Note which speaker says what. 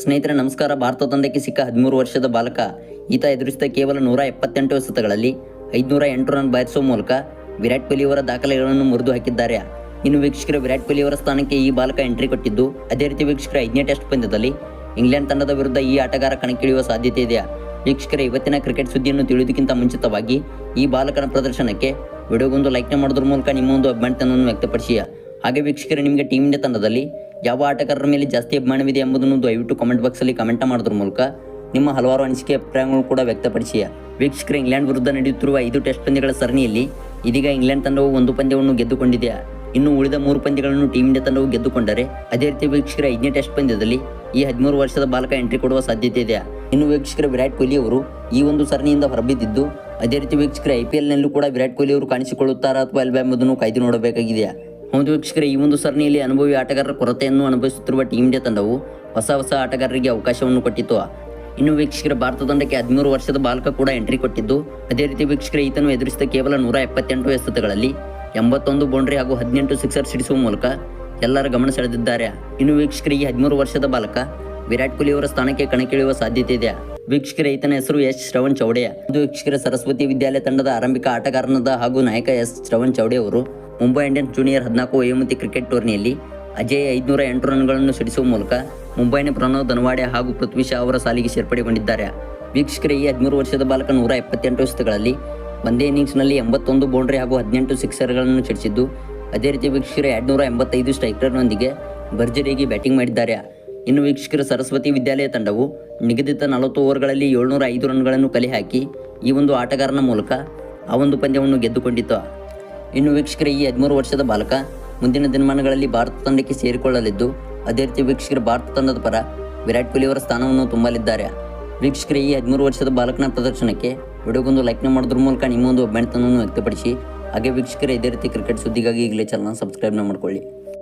Speaker 1: ಸ್ನೇಹಿತರೆ, ನಮಸ್ಕಾರ. ಭಾರತ ತಂಡಕ್ಕೆ ಸಿಕ್ಕ ಹದಿಮೂರು ವರ್ಷದ ಬಾಲಕ ಈತ ಎದುರಿಸಿದ ಕೇವಲ ನೂರ ಎಪ್ಪತ್ತೆಂಟು ಎಸೆತಗಳಲ್ಲಿ ಐದುನೂರ ಎಂಟು ರನ್ ಬಯಸುವ ಮೂಲಕ ವಿರಾಟ್ ಕೊಹ್ಲಿ ಅವರ ದಾಖಲೆಗಳನ್ನು ಮುರಿದು ಹಾಕಿದ್ದಾರೆ. ಇನ್ನು ವೀಕ್ಷಕರು, ವಿರಾಟ್ ಕೊಹ್ಲಿ ಅವರ ಸ್ಥಾನಕ್ಕೆ ಈ ಬಾಲಕ ಎಂಟ್ರಿ ಕೊಟ್ಟಿದ್ದು, ಅದೇ ರೀತಿ ವೀಕ್ಷಕರ, ಐದನೇ ಟೆಸ್ಟ್ ಪಂದ್ಯದಲ್ಲಿ ಇಂಗ್ಲೆಂಡ್ ತಂಡದ ವಿರುದ್ಧ ಈ ಆಟಗಾರ ಕಣಕ್ಕಿಳಿಯುವ ಸಾಧ್ಯತೆ ಇದೆ. ವೀಕ್ಷಕರ, ಇವತ್ತಿನ ಕ್ರಿಕೆಟ್ ಸುದ್ದಿಯನ್ನು ತಿಳಿಯುವುದಕ್ಕಿಂತ ಮುಂಚಿತವಾಗಿ ಈ ಬಾಲಕನ ಪ್ರದರ್ಶನಕ್ಕೆ ವಿಡಿಯೋಗೊಂದು ಲೈಕ್ನ ಮಾಡೋದ್ರ ಮೂಲಕ ನಿಮ್ಮ ಒಂದು ಅಭಿಮಾನಿತನವನ್ನು ವ್ಯಕ್ತಪಡಿಸಿಯಾ. ಹಾಗೆ ವೀಕ್ಷಕರು, ನಿಮಗೆ ಟೀಮ್ ಇಂಡಿಯಾ ತಂಡದಲ್ಲಿ ಯಾವ ಆಟಗಾರರ ಮೇಲೆ ಜಾಸ್ತಿ ಅಭಿಮಾನವಿದೆ ಎಂಬುದನ್ನು ದಯವಿಟ್ಟು ಕಾಮೆಂಟ್ ಬಾಕ್ಸಲ್ಲಿ ಕಮೆಂಟ್ ಮಾಡೋದ್ರ ಮೂಲಕ ನಿಮ್ಮ ಹಲವಾರು ಅನಿಸಿಕೆ ಅಭಿಪ್ರಾಯಗಳು ಕೂಡ ವ್ಯಕ್ತಪಡಿಸಿಯ ವೀಕ್ಷಕರು, ಇಂಗ್ಲೆಂಡ್ ವಿರುದ್ಧ ನಡೆಯುತ್ತಿರುವ ಐದು ಟೆಸ್ಟ್ ಪಂದ್ಯಗಳ ಸರಣಿಯಲ್ಲಿ ಇದೀಗ ಇಂಗ್ಲೆಂಡ್ ತಂಡವು ಒಂದು ಪಂದ್ಯವನ್ನು ಗೆದ್ದುಕೊಂಡಿದೆ. ಇನ್ನು ಉಳಿದ ಮೂರು ಪಂದ್ಯಗಳನ್ನು ಟೀಮ್ ಇಂಡಿಯಾ ತಂಡವು ಗೆದ್ದುಕೊಂಡರೆ, ಅದೇ ರೀತಿ ವೀಕ್ಷಕರ, ಐದನೇ ಟೆಸ್ಟ್ ಪಂದ್ಯದಲ್ಲಿ ಈ ಹದಿಮೂರು ವರ್ಷದ ಬಾಲಕ ಎಂಟ್ರಿ ಕೊಡುವ ಸಾಧ್ಯತೆ ಇದೆ. ಇನ್ನು ವೀಕ್ಷಕರ, ವಿರಾಟ್ ಕೊಹ್ಲಿ ಅವರು ಈ ಒಂದು ಸರಣಿಯಿಂದ ಹೊರಬಿದ್ದಿದ್ದು, ಅದೇ ರೀತಿ ವೀಕ್ಷಕರ ಐ ಪಿ ಎಲ್ನಲ್ಲೂ ಕೂಡ ವಿರಾಟ್ ಕೊಹ್ಲಿ ಅವರು ಕಾಣಿಸಿಕೊಳ್ಳುತ್ತಾರಾ ಅಥವಾ ಎಲ್ಬ ಎಂಬುದನ್ನು ಕಾಯ್ದು ನೋಡಬೇಕಾಗಿದೆ. ಹೌದು ವೀಕ್ಷಕರೇ, ಈ ಒಂದು ಸರಣಿಯಲ್ಲಿ ಅನುಭವಿ ಆಟಗಾರರ ಕೊರತೆಯನ್ನು ಅನುಭವಿಸುತ್ತಿರುವ ಟೀಮ್ ಇಂಡಿಯಾ ತಂಡವು ಹೊಸ ಹೊಸ ಆಟಗಾರರಿಗೆ ಅವಕಾಶವನ್ನು ಕೊಟ್ಟಿತ್ತು. ಇನ್ನು ವೀಕ್ಷಕರ, ಭಾರತ ತಂಡಕ್ಕೆ ಹದಿಮೂರು ವರ್ಷದ ಬಾಲಕ ಕೂಡ ಎಂಟ್ರಿ ಕೊಟ್ಟಿದ್ದು, ಅದೇ ರೀತಿ ವೀಕ್ಷಕರ, ಈತನು ಎದುರಿಸಿದ ಕೇವಲ ನೂರ ಎಪ್ಪತ್ತೆಂಟು ಎಸೆತಗಳಲ್ಲಿ ಎಂಬತ್ತೊಂದು ಬೌಂಡ್ರಿ ಹಾಗೂ ಹದಿನೆಂಟು ಸಿಕ್ಸರ್ ಸಿಡಿಸುವ ಮೂಲಕ ಎಲ್ಲರ ಗಮನ ಸೆಳೆದಿದ್ದಾರೆ. ಇನ್ನು ವೀಕ್ಷಕರಿಗೆ ಹದಿಮೂರು ವರ್ಷದ ಬಾಲಕ ವಿರಾಟ್ ಕೊಹ್ಲಿ ಅವರ ಸ್ಥಾನಕ್ಕೆ ಕಣಕ್ಕಿಳಿಯುವ ಸಾಧ್ಯತೆ ಇದೆ. ವೀಕ್ಷಕರ, ಈತನ ಹೆಸರು ಎಸ್ ಶ್ರವಣ್ ಚೌಡೆ. ಇದು ವೀಕ್ಷಕರ, ಸರಸ್ವತಿ ವಿದ್ಯಾಲಯ ತಂಡದ ಆರಂಭಿಕ ಆಟಗಾರನದ ಹಾಗೂ ನಾಯಕ ಎಸ್ ಶ್ರವಣ್ ಚೌಡೆ ಅವರು ಮುಂಬೈ ಇಂಡಿಯನ್ಸ್ ಜೂನಿಯರ್ ಹದಿನಾಲ್ಕು ವಯೋಮಿತಿ ಕ್ರಿಕೆಟ್ ಟೂರ್ನಿಯಲ್ಲಿ ಅಜಯ್ ಐದುನೂರ ಎಂಟು ರನ್ಗಳನ್ನು ಸಿಡಿಸುವ ಮೂಲಕ ಮುಂಬೈನ ಪ್ರಣವ್ ಧನವಾಡೆ ಹಾಗೂ ಪೃಥ್ವಿ ಶಾ ಅವರ ಸಾಲಿಗೆ ಸೇರ್ಪಡೆಗೊಂಡಿದ್ದಾರೆ. ವೀಕ್ಷಕರ, ಈ ಹದಿಮೂರು ವರ್ಷದ ಬಾಲಕ ನೂರ ಎಪ್ಪತ್ತೆಂಟು ಎಸೆತಗಳಲ್ಲಿ ಒಂದೇ ಇನ್ನಿಂಗ್ಸ್ನಲ್ಲಿ ಎಂಬತ್ತೊಂದು ಬೌಂಡ್ರಿ ಹಾಗೂ ಹದಿನೆಂಟು ಸಿಕ್ಸರ್ಗಳನ್ನು ಸಿಡಿಸಿದ್ದು, ಅದೇ ರೀತಿ ವೀಕ್ಷಕರು, ಎರಡುನೂರ ಎಂಬತ್ತೈದು ಸ್ಟ್ರೈಕರ್ನೊಂದಿಗೆ ಭರ್ಜರಿಯಾಗಿ ಬ್ಯಾಟಿಂಗ್ ಮಾಡಿದ್ದಾರೆ. ಇನ್ನು ವೀಕ್ಷಕರ ಸರಸ್ವತಿ ವಿದ್ಯಾಲಯ ತಂಡವು ನಿಗದಿತ ನಲವತ್ತು ಓವರ್ಗಳಲ್ಲಿ ಏಳ್ನೂರ ಐದು ರನ್ಗಳನ್ನು ಕಲೆ ಹಾಕಿ ಈ ಒಂದು ಆಟಗಾರನ ಮೂಲಕ ಆ ಒಂದು ಪಂದ್ಯವನ್ನು ಗೆದ್ದುಕೊಂಡಿತ್ತು. ಇನ್ನು ವೀಕ್ಷಕರ, ಈ ಹದಿಮೂರು ವರ್ಷದ ಬಾಲಕ ಮುಂದಿನ ದಿನಮಾನಗಳಲ್ಲಿ ಭಾರತ ತಂಡಕ್ಕೆ ಸೇರಿಕೊಳ್ಳಲಿದ್ದು, ಅದೇ ರೀತಿ ವೀಕ್ಷಕರು ಭಾರತ ತಂಡದ ಪರ ವಿರಾಟ್ ಕೊಹ್ಲಿ ಅವರ ಸ್ಥಾನವನ್ನು ತುಂಬಲಿದ್ದಾರೆ. ವೀಕ್ಷಕರ, ಈ ಹದಿಮೂರು ವರ್ಷದ ಬಾಲಕನ ಪ್ರದರ್ಶನಕ್ಕೆ ವಿಡಿಯೋಗೊಂದು ಲೈಕ್ನ ಮಾಡೋದ್ರ ಮೂಲಕ ನಿಮ್ಮೊಂದು ಅಭಿಮಾನಿತನವನ್ನು ವ್ಯಕ್ತಪಡಿಸಿ, ಹಾಗೆ ವೀಕ್ಷಕರ, ಇದೇ ರೀತಿ ಕ್ರಿಕೆಟ್ ಸುದ್ದಿಗಾಗಿ ಈಗಲೇ ಚಾನಲ್ ಸಬ್ಸ್ಕ್ರೈಬ್ನ ಮಾಡ್ಕೊಳ್ಳಿ.